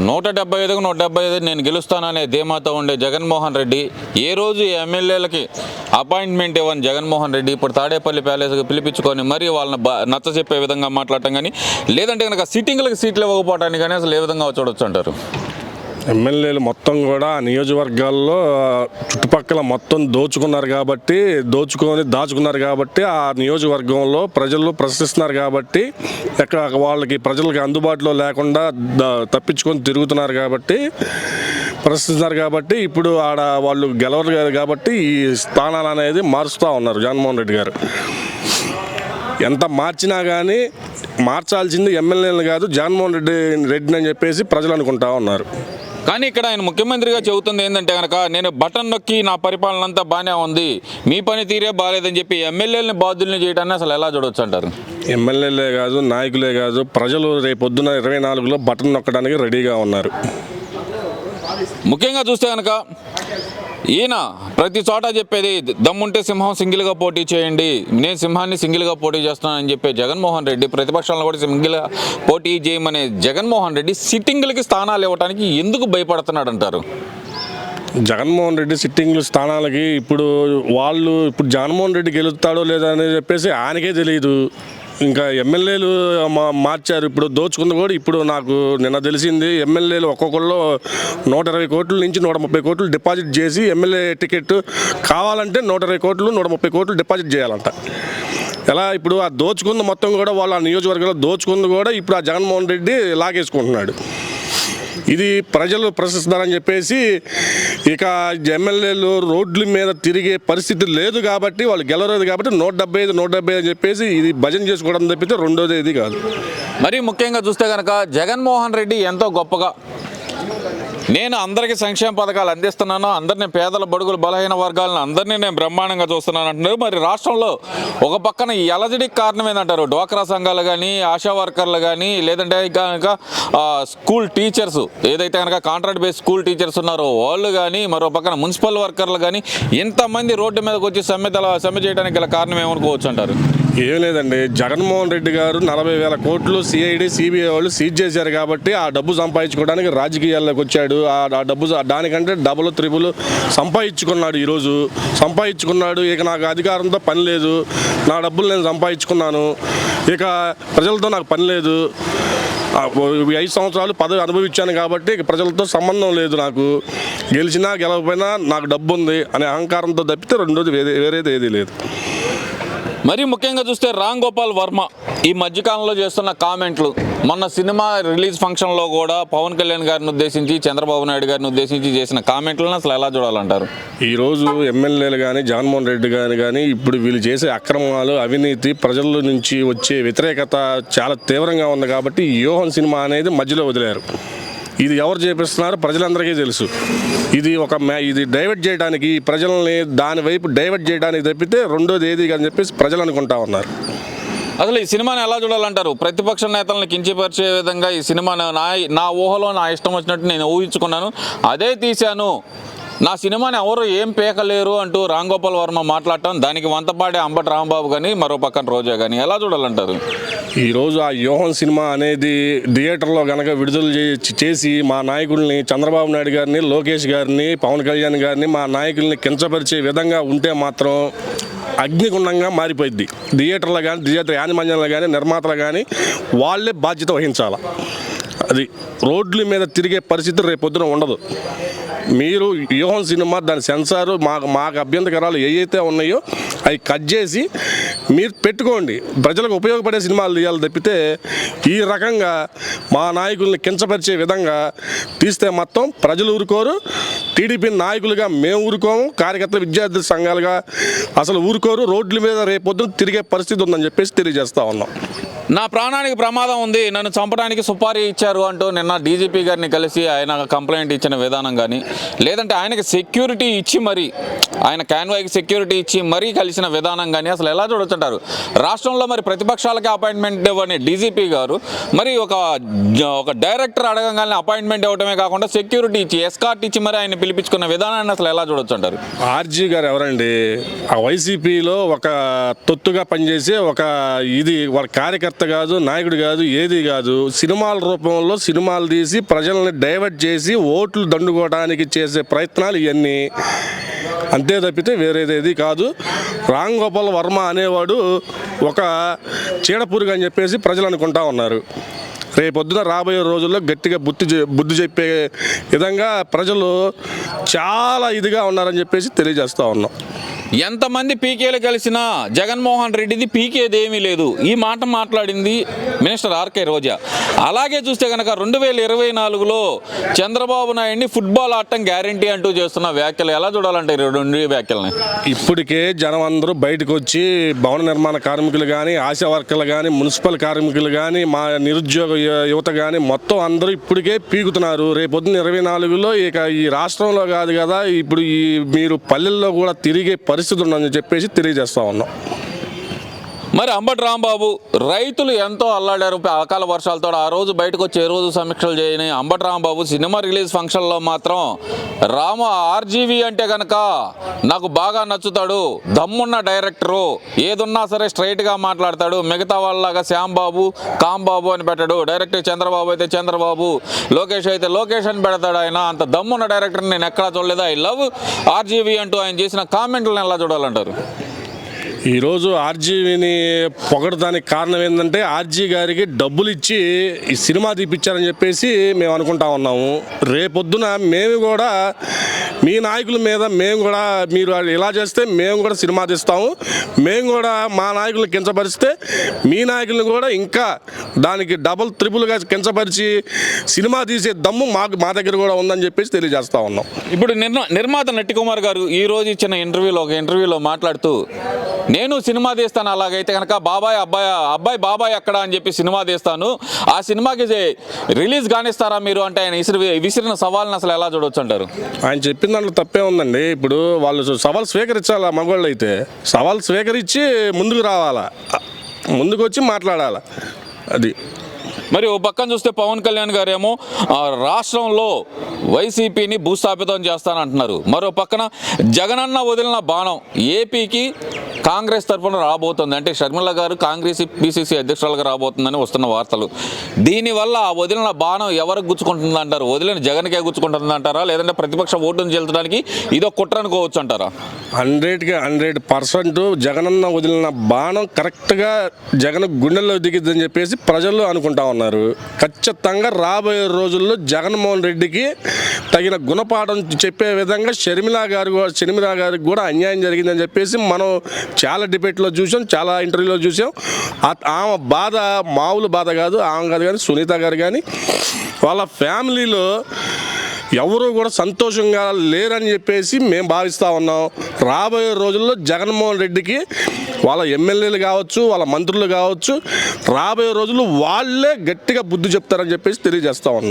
నూట డెబ్బై ఐదుకు నూట డెబ్బై ఐదు నేను గెలుస్తాననే ధీమాతో ఉండే జగన్మోహన్ రెడ్డి ఏ రోజు ఎమ్మెల్యేలకి అపాయింట్మెంట్ ఇవ్వని జగన్మోహన్ రెడ్డి ఇప్పుడు తాడేపల్లి ప్యాలెస్కి పిలిపించుకొని మరీ వాళ్ళని నచ్చ చెప్పే విధంగా మాట్లాడటం కానీ లేదంటే కనుక సిట్టింగ్లకు సీట్లు ఇవ్వకపోవటానికి కానీ అసలు ఏ విధంగా చూడొచ్చు అంటారు? ఎమ్మెల్యేలు మొత్తం కూడా ఆ నియోజకవర్గాల్లో చుట్టుపక్కల మొత్తం దోచుకున్నారు కాబట్టి దోచుకొని దాచుకున్నారు కాబట్టి ఆ నియోజకవర్గంలో ప్రజలు ప్రశ్నిస్తున్నారు కాబట్టి ఎక్కడ వాళ్ళకి ప్రజలకు అందుబాటులో లేకుండా తప్పించుకొని తిరుగుతున్నారు కాబట్టి ప్రశ్నిస్తున్నారు కాబట్టి ఇప్పుడు ఆడ వాళ్ళు గెలవరు కాబట్టి ఈ స్థానాలు అనేది మారుస్తూ ఉన్నారు జగన్మోహన్ రెడ్డి గారు. ఎంత మార్చినా కానీ మార్చాల్సింది ఎమ్మెల్యేలు కాదు జగన్మోహన్ రెడ్డి రెడ్డిని అని చెప్పేసి ప్రజలు అనుకుంటా ఉన్నారు. కానీ ఇక్కడ ఆయన ముఖ్యమంత్రిగా చెబుతుంది ఏంటంటే కనుక నేను బటన్ నొక్కి నా పరిపాలన అంతా బాగానే ఉంది. మీ పని తీరే బాగాలేదని చెప్పి ఎమ్మెల్యేలని బాధ్యుల్ని చేయడాన్ని అసలు ఎలా చూడొచ్చు అంటారు? ఎమ్మెల్యేలే కాదు నాయకులే కాదు ప్రజలు రేపొద్దున ఇరవై నాలుగులో బటన్ నొక్కడానికి రెడీగా ఉన్నారు. ముఖ్యంగా చూస్తే కనుక ఈయన ప్రతి చోట చెప్పేది దమ్ముంటే సింహం సింగిల్గా పోటీ చేయండి నేను సింహాన్ని సింగిల్గా పోటీ చేస్తున్నానని చెప్పే జగన్మోహన్ రెడ్డి ప్రతిపక్షాలను కూడా సింగిల్గా పోటీ చేయమనే జగన్మోహన్ రెడ్డి సిట్టింగ్లకి స్థానాలు ఇవ్వడానికి ఎందుకు భయపడుతున్నాడు అంటారు జగన్మోహన్ రెడ్డి సిట్టింగ్లు స్థానాలకి ఇప్పుడు వాళ్ళు ఇప్పుడు జగన్మోహన్ రెడ్డి గెలుస్తాడో లేదా అని చెప్పేసి ఆయనకే తెలియదు ఇంకా ఎమ్మెల్యేలు మా- మార్చారు. ఇప్పుడు దోచుకుంది కూడా ఇప్పుడు నాకు నిన్న తెలిసింది ఎమ్మెల్యేలు ఒక్కొక్కళ్ళు నూట ఇరవై కోట్ల నుంచి నూట ముప్పై కోట్లు డిపాజిట్ చేసి ఎమ్మెల్యే టికెట్ కావాలంటే నూట ఇరవై కోట్లు నూట ముప్పై కోట్లు డిపాజిట్ చేయాలంట. ఎలా ఇప్పుడు ఆ దోచుకుంది మొత్తం కూడా వాళ్ళ నియోజకవర్గంలో దోచుకుంది కూడా ఇప్పుడు ఆ జగన్మోహన్ రెడ్డి లాగేసుకుంటున్నాడు. ఇది ప్రజలు ప్రశ్నిస్తున్నారని చెప్పేసి ఇక ఎమ్మెల్యేలు రోడ్ల మీద తిరిగే పరిస్థితి లేదు కాబట్టి వాళ్ళు గెలవలేదు కాబట్టి నూట డెబ్బై ఐదు నూట డెబ్బై అని చెప్పేసి ఇది భజన చేసుకోవడం తప్పితే రెండోది ఇది కాదు. మరి ముఖ్యంగా చూస్తే కనుక జగన్మోహన్ రెడ్డి ఎంతో గొప్పగా నేను అందరికీ సంక్షేమ పథకాలు అందిస్తున్నాను. అందరినీ పేదల బడుగులు బలహీన వర్గాలను అందరినీ నేను బ్రహ్మాండంగా చూస్తున్నాను అంటున్నారు. మరి రాష్ట్రంలో ఒక పక్కన ఎలజడికి కారణం ఏంటంటారు డ్వాక్రా సంఘాలు కానీ ఆశా వర్కర్లు కానీ లేదంటే కనుక స్కూల్ టీచర్స్ ఏదైతే కనుక కాంట్రాక్ట్ బేస్ స్కూల్ టీచర్స్ ఉన్నారో వాళ్ళు కానీ మరో పక్కన మున్సిపల్ వర్కర్లు కానీ ఇంతమంది రోడ్డు మీదకి వచ్చి సమ్మె సమ్మె చేయడానికి గల కారణం ఏమనుకోవచ్చు అంటారు? ఏం లేదండి. జగన్మోహన్ రెడ్డి గారు నలభై వేల కోట్లు సిఐడి సిబిఐ వాళ్ళు సీజ్ చేశారు కాబట్టి ఆ డబ్బు సంపాదించుకోవడానికి రాజకీయాల్లోకి వచ్చాడు. ఆ డబ్బు దానికంటే డబుల్ త్రిబుల్ సంపాదించుకున్నాడు ఈరోజు. సంపాదించుకున్నాడు. ఇక నాకు అధికారంతో పని లేదు. నా డబ్బులు నేను సంపాదించుకున్నాను. ఇక ప్రజలతో నాకు పని లేదు. ఐదు సంవత్సరాలు పదవి అనుభవించాను కాబట్టి ఇక ప్రజలతో సంబంధం లేదు నాకు. గెలిచినా గెలవకపోయినా నాకు డబ్బు ఉంది అనే అహంకారంతో తప్పితే రెండోది వేరే వేరేది ఏదీ లేదు. మరి ముఖ్యంగా చూస్తే రామ్ గోపాల్ వర్మ ఈ మధ్యకాలంలో చేస్తున్న కామెంట్లు. మొన్న సినిమా రిలీజ్ ఫంక్షన్లో కూడా పవన్ కళ్యాణ్ గారిని ఉద్దేశించి చంద్రబాబు నాయుడు గారిని ఉద్దేశించి చేసిన కామెంట్లను అసలు ఎలా చూడాలంటారు? ఈరోజు ఎమ్మెల్యేలు కానీ జగన్మోహన్ రెడ్డి గారు కానీ ఇప్పుడు వీళ్ళు చేసే అక్రమాలు అవినీతి ప్రజల నుంచి వచ్చే వ్యతిరేకత చాలా తీవ్రంగా ఉంది కాబట్టి ఈ యోహన్ సినిమా అనేది మధ్యలో వదిలేరు. ఇది ఎవరు చేపిస్తున్నారో? ప్రజలందరికీ తెలుసు. ఇది ఒక మ్యా ఇది డైవర్ట్ చేయడానికి ఈ ప్రజల్ని దాని వైపు డైవర్ట్ చేయడానికి తప్పితే రెండోది ఏది అని చెప్పేసి ప్రజలు అనుకుంటా ఉన్నారు. అసలు ఈ సినిమాని ఎలా చూడాలంటారు? ప్రతిపక్ష నేతలను కించపరిచే విధంగా ఈ సినిమాను నా నా ఊహలో నా ఇష్టం వచ్చినట్టు నేను ఊహించుకున్నాను. అదే తీశాను. నా సినిమాని ఎవరు ఏం పేకలేరు అంటూ రామ్ గోపాల్ వర్మ మాట్లాడటం దానికి వంతపాడే అంబటి రాంబాబు కానీ మరో పక్కన రోజా కానీ ఎలా చూడాలంటారు? ఈరోజు ఆ యోహన్ సినిమా అనేది థియేటర్లో కనుక విడుదల చే- చేసి మా నాయకుల్ని చంద్రబాబు నాయుడు గారిని లోకేష్ గారిని పవన్ కళ్యాణ్ గారిని మా నాయకుల్ని కించపరిచే విధంగా ఉంటే మాత్రం అగ్నిగుండంగా మారిపోయింది థియేటర్లో కానీ థియేటర్ యానిమంజన్లో కానీ నిర్మాతలు కానీ వాళ్ళే బాధ్యత వహించాలి. అది రోడ్ల మీద తిరిగే పరిస్థితి రేపొద్దున ఉండదు. మీరు వ్యూహం సినిమా దాని సెన్సారు మాకు మాకు అభ్యంతకరాలు ఏవైతే ఉన్నాయో అవి కట్ చేసి మీరు పెట్టుకోండి. ప్రజలకు ఉపయోగపడే సినిమాలు తీయాలి తప్పితే ఈ రకంగా మా నాయకుల్ని కించపరిచే విధంగా తీస్తే మొత్తం ప్రజలు ఊరుకోరు. టీడీపీ నాయకులుగా మేము ఊరుకోము. కార్యకర్తల విద్యార్థి సంఘాలుగా అసలు ఊరుకోరు. రోడ్ల మీద రేపొద్దున తిరిగే పరిస్థితి ఉందని చెప్పేసి తెలియజేస్తా ఉన్నాం. నా ప్రాణానికి ప్రమాదం ఉంది. నన్ను చంపడానికి సుపారీ ఇచ్చారు అంటూ నిన్న డీజీపీ గారిని కలిసి ఆయన కంప్లైంట్ ఇచ్చిన విధానం కానీ లేదంటే ఆయనకి సెక్యూరిటీ ఇచ్చి మరీ ఆయన క్యాన్వాయ్కి సెక్యూరిటీ ఇచ్చి మరీ కలిసి చేసిన విధానం కానీ అసలు ఎలా చూడొచ్చుంటారు? రాష్ట్రంలో మరి ప్రతిపక్షాలకి అపాయింట్మెంట్ ఇవ్వని డీజీపీ గారు మరి ఒక ఒక డైరెక్టర్ అడగంగానే అపాయింట్మెంట్ ఇవ్వడమే కాకుండా సెక్యూరిటీ ఇచ్చి ఎస్కార్ట్ ఇచ్చి మరి ఆయన పిలిపించుకున్న విధానాన్ని అసలు ఎలా చూడొచ్చుంటారు? ఆర్జీ గారు ఎవరండి? ఆ వైసీపీలో ఒక తొత్తుగా పనిచేసే ఒక ఇది వాళ్ళ కార్యకర్త కాదు నాయకుడు కాదు ఏది కాదు సినిమాల రూపంలో సినిమాలు తీసి ప్రజల్ని డైవర్ట్ చేసి ఓట్లు దండుకోవడానికి చేసే ప్రయత్నాలు ఇవన్నీ. అంతే తప్పితే వేరేదేది కాదు. రామ్ గోపాల్ వర్మ అనేవాడు ఒక చీడపురుగు అని చెప్పేసి ప్రజలు అనుకుంటా ఉన్నారు. రేపొద్దున రాబోయే రోజుల్లో గట్టిగా బుద్ధి చె- బుద్ధి చెప్పే విధంగా ప్రజలు చాలా ఇదిగా ఉన్నారని చెప్పేసి తెలియజేస్తూ ఉన్నాం. ఎంతమంది పీకేలు కలిసినా జగన్మోహన్ రెడ్డిది పీకేది ఏమీ లేదు. ఈ మాట మాట్లాడింది మినిస్టర్ ఆర్కే రోజా. అలాగే చూస్తే కనుక రెండు వేల ఇరవై నాలుగులో చంద్రబాబు నాయుడిని ఫుట్బాల్ ఆడటం గ్యారంటీ అంటూ చేస్తున్న వ్యాఖ్యలు ఎలా చూడాలంటే రెండు వ్యాఖ్యలని? ఇప్పటికే జనం అందరూ బయటకు వచ్చి భవన నిర్మాణ కార్మికులు కానీ ఆశా వర్కర్లు కానీ మున్సిపల్ కార్మికులు కానీ మా నిరుద్యోగ యువత కానీ మొత్తం అందరూ ఇప్పటికే పీకుతున్నారు. రేపొద్దున ఇరవై నాలుగులో ఇక ఈ రాష్ట్రంలో కాదు కదా ఇప్పుడు ఈ మీరు పల్లెల్లో కూడా తిరిగే పరిస్థితి ఉందని చెప్పేసి తెలియజేస్తా ఉన్నాం. మరి అంబటి రాంబాబు రైతులు ఎంతో అల్లాడారు అకాల వర్షాలతో. ఆ రోజు బయటకు వచ్చి ఏ రోజు సమీక్షలు చేయని అంబటి రాంబాబు సినిమా రిలీజ్ ఫంక్షన్లో మాత్రం రామ ఆర్జీవి అంటే కనుక నాకు బాగా నచ్చుతాడు దమ్మున్న డైరెక్టరు ఏదున్నా సరే స్ట్రైట్గా మాట్లాడతాడు మిగతా వాళ్ళలాగా శ్యాంబాబు కాంబాబు అని పెట్టాడు. డైరెక్టర్ చంద్రబాబు అయితే చంద్రబాబు లోకేష్ అయితే లోకేష్ అని పెడతాడు ఆయన. అంత దమ్మున్న డైరెక్టర్ నేను ఎక్కడా చూడలేదు. ఐ లవ్ ఆర్జీవి అంటూ ఆయన చేసిన కామెంట్లను ఎలా చూడాలంటారు? ఈరోజు ఆర్జీవిని పొగడడానికి కారణం ఏంటంటే ఆర్జీ గారికి డబ్బులు ఇచ్చి ఈ సినిమా తీపిచ్చారని చెప్పేసి మేము అనుకుంటా ఉన్నాము. రేపొద్దున మేము కూడా మీ నాయకుల మీద మేము కూడా మీరు ఇలా చేస్తే మేము కూడా సినిమా తీస్తాము. మేము కూడా మా నాయకులను కించపరిస్తే మీ నాయకులను కూడా ఇంకా దానికి డబుల్ త్రిపుల్గా కించపరిచి సినిమా తీసే దమ్ము మాకు మా దగ్గర కూడా ఉందని చెప్పేసి తెలియజేస్తా ఉన్నాం. ఇప్పుడు నిర్మ నిర్మాత నట్టి కుమార్ గారు ఈ రోజు ఇచ్చిన ఇంటర్వ్యూలో ఒక ఇంటర్వ్యూలో మాట్లాడుతూ నేను సినిమా తీస్తాను అలాగైతే కనుక బాబాయ్ అబ్బాయి అబ్బాయి బాబాయ్ అక్కడ అని చెప్పి సినిమా తీస్తాను. ఆ సినిమాకి రిలీజ్ కానిస్తారా మీరు? అంటే ఆయన విసిరి విసిరిన సవాల్ని అసలు ఎలా చూడొచ్చు అంటారు? ఆయన చెప్పిన దాంట్లో తప్పే ఉందండి. ఇప్పుడు వాళ్ళు సవాల్ స్వీకరించాలా మగవాళ్ళు అయితే సవాల్ స్వీకరించి ముందుకు రావాలా? ముందుకు వచ్చి మాట్లాడాలా? అది. మరి ఓ పక్కన చూస్తే పవన్ కళ్యాణ్ గారేమో ఆ, రాష్ట్రంలో వైసీపీని భూస్థాపితం చేస్తానంటున్నారు. మరో పక్కన జగనన్న వదిలిన బాణం ఏపీకి కాంగ్రెస్ తరఫున రాబోతుంది. అంటే షర్మిల గారు కాంగ్రెస్ పిసిసి అధ్యక్షురాలుగా రాబోతుందని వస్తున్న వార్తలు. దీనివల్ల ఆ వదిలిన బాణం ఎవరికి గుచ్చుకుంటుంది అంటారు వదిలిన జగన్కే గుచ్చుకుంటుంది అంటారా లేదంటే ప్రతిపక్ష ఓటును చెల్చడానికి ఇదో కుట్ర అనుకోవచ్చు అంటారా? హండ్రెడ్కి హండ్రెడ్ పర్సెంట్ జగనన్న వదిలిన బాణం కరెక్ట్గా జగన్ గుండెల్లో దిగిద్దని చెప్పేసి ప్రజలు అనుకుంటా ఉన్నారు. ఖచ్చితంగా రాబోయే రోజుల్లో జగన్మోహన్ రెడ్డికి తగిన గుణపాఠం చెప్పే విధంగా షర్మిలా గారు కూడా- గారికి కూడా అన్యాయం జరిగిందని చెప్పేసి మనం చాలా డిబేట్లో చూసాం చాలా ఇంటర్వ్యూలో చూసాం. ఆమె బాధ మామూలు బాధ కాదు ఆమె కాదు కానీ సునీత గారు కానీ వాళ్ళ ఫ్యామిలీలో ఎవరు కూడా సంతోషంగా లేరని చెప్పేసి మేము భావిస్తూ ఉన్నాం. రాబోయే రోజుల్లో జగన్మోహన్ రెడ్డికి వాళ్ళ ఎమ్మెల్యేలు కావచ్చు వాళ్ళ మంత్రులు కావచ్చు రాబోయే రోజులు వాళ్ళే గట్టిగా బుద్ధి చెప్తారని చెప్పేసి తెలియజేస్తూ ఉన్నాం.